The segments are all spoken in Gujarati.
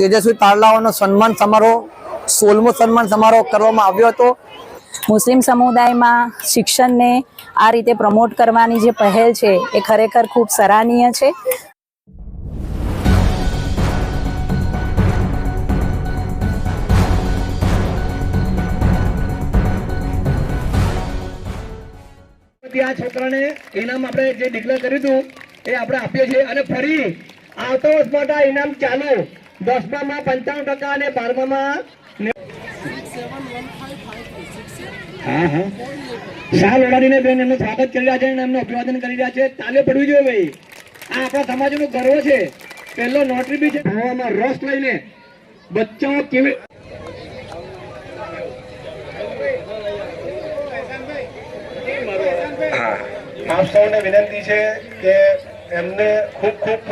તેજસ્વી તારલાઓનો સન્માન સમારોહ સોળમો સન્માન સમારોહ કરવામાં આવ્યો હતો. મુસ્લિમ સમુદાયમાં શિક્ષણને આ રીતે પ્રમોટ કરવાની જે પહેલ છે એ ખરેખર ખૂબ સરાહનીય છે. આ છોકરાને ઇનામ આપણે જે ડિક્લેર કર્યું હતું એ આપણે આપીએ છીએ. અને ફરી આવતા વર્ષ માટે આ ઇનામ ચાલુ દસમામાં પંચાવન ટકા અને બારમામાં હા હા. શાહ બેન એમનું સ્વાગત કરી રહ્યા છે અને એમનું અભિવાદન કરી રહ્યા છે. તાલે પડવી જોઈએ ભાઈ. આ આપણા સમાજનો ગર્વ છે. પહેલો નોટરી બી છે. ભણવામાં રસ લઈને બચ્ચાઓ કેવી સૌને વિનંતી છે કે એમને ખૂબ ખૂબ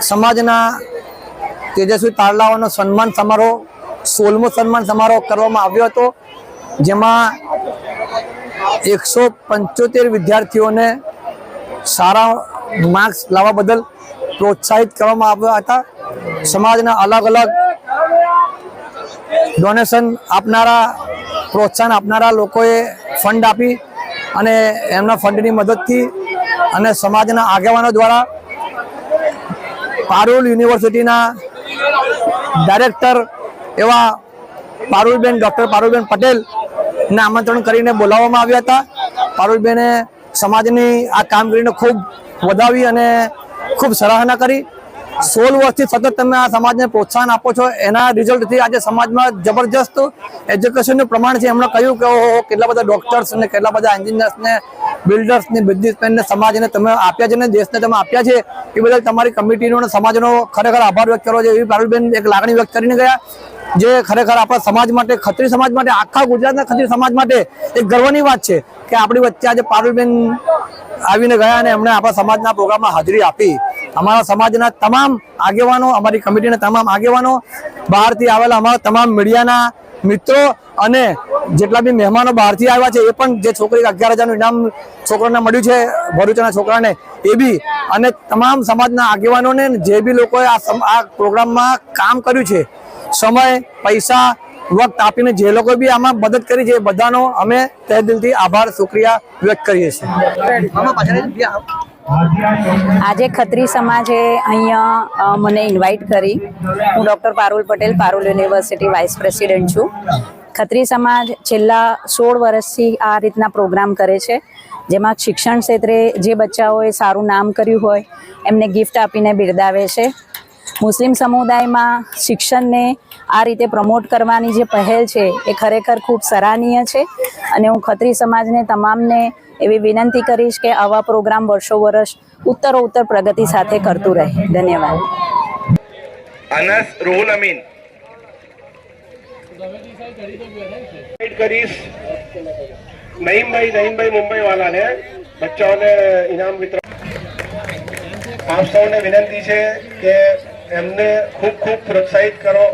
સમાજના તેજસ્વી તારલાઓનો સન્માન સમારોહ સોળમો સન્માન સમારોહ કરવામાં આવ્યો હતો, જેમાં એકસો પંચોતેર વિદ્યાર્થીઓને સારા માર્ક્સ લાવવા બદલ પ્રોત્સાહિત કરવામાં આવ્યા હતા. સમાજના અલગ અલગ ડોનેશન આપનારા, પ્રોત્સાહન આપનારા લોકોએ ફંડ આપી અને એમના ફંડની મદદથી અને સમાજના આગેવાનો દ્વારા પારુલ યુનિવર્સિટીના ડાયરેક્ટર એવા પારુલબેન, ડૉક્ટર પારુલબેન પટેલને આમંત્રણ કરીને બોલાવવામાં આવ્યા હતા. પારુલબેને સમાજની આ કામગીરીને ખૂબ વધાવી અને ખૂબ સરાહના કરી. સોળ વર્ષથી સતત તમે આ સમાજને પ્રોત્સાહન આપો છો, એના રિઝલ્ટથી આજે સમાજમાં જબરજસ્ત એજ્યુકેશનનું પ્રમાણ છે. એમણે કહ્યું કે ઓહો, કેટલા બધા ડોક્ટર્સ ને, કેટલા બધા એન્જિનિયર્સ ને બિલ્ડર્સ ને બિઝનેસમેન સમાજને તમે આપ્યા છે ને, દેશને તમે આપ્યા છે. એ બદલ તમારી કમિટીનો અને સમાજનો ખરેખર આભાર વ્યક્ત કરવો છે એવી પારુલબેન એક લાગણી વ્યક્ત કરીને ગયા, જે ખરેખર આપણા સમાજ માટે, ખત્રી સમાજ માટે, આખા ગુજરાતના ખત્રી સમાજ માટે એક ગર્વની વાત છે કે આપણી વચ્ચે આજે પારુલબેન આવીને ગયા અને એમણે આપણા સમાજના પ્રોગ્રામમાં હાજરી આપી. અમારા સમાજના તમામ આગેવાનો, અમારી કમિટીના તમામ આગેવાનો બહારથી આવેલા અમારા તમામ મીડિયાના મિત્રો અને જેટલા બી મહેમાનો બહારથી આવ્યા છે, એ પણ જે છોકરી અગિયાર હજારનું ઇનામ છોકરાને મળ્યું છે, ભરૂચના છોકરાને, એ બી અને તમામ સમાજના આગેવાનોને જે બી લોકોએ આ આ પ્રોગ્રામમાં કામ કર્યું છે, સમય, પૈસા, વખત આપીને જે લોકો બી આમાં મદદ કરી છે, એ બધાનો અમે તહે દિલથી આભાર, શુક્રિયા વ્યક્ત કરીએ છીએ. આજે ખત્રી સમાજે અહીંયા મને ઇન્વાઇટ કરી. હું doctor Parul Patel, Parul university vice president છું. ખત્રી સમાજ છેલ્લા સોળ વર્ષથી આ રીતના પ્રોગ્રામ કરે છે, જેમાં શિક્ષણ ક્ષેત્રે જે બચ્ચાઓએ સારું નામ કર્યું હોય, એમને ગિફ્ટ આપીને બિરદાવે છે. મુસ્લિમ સમુદાયમાં શિક્ષણને આ રીતે પ્રમોટ કરવાની જે પહેલ છે એ ખરેખર ખૂબ સરાહનીય છે. અને હું ખત્રી સમાજને તમામને એવી વિનંતી કરીશ કે આવા પ્રોગ્રામ વર્ષો વર્ષ ઉત્તરો ઉત્તર પ્રગતિ સાથે કરતું રહે. ધન્યવાદ. અનસ રોહુલ અમીન. કરીશ. નહીમભાઈ નહીમભાઈ મુંબઈ વાળાને. બચ્ચાઓને ઇનામ વિતરણ. આપ સૌને વિનંતી છે કે એમને ખૂબ ખૂબ પ્રોત્સાહિત કરો.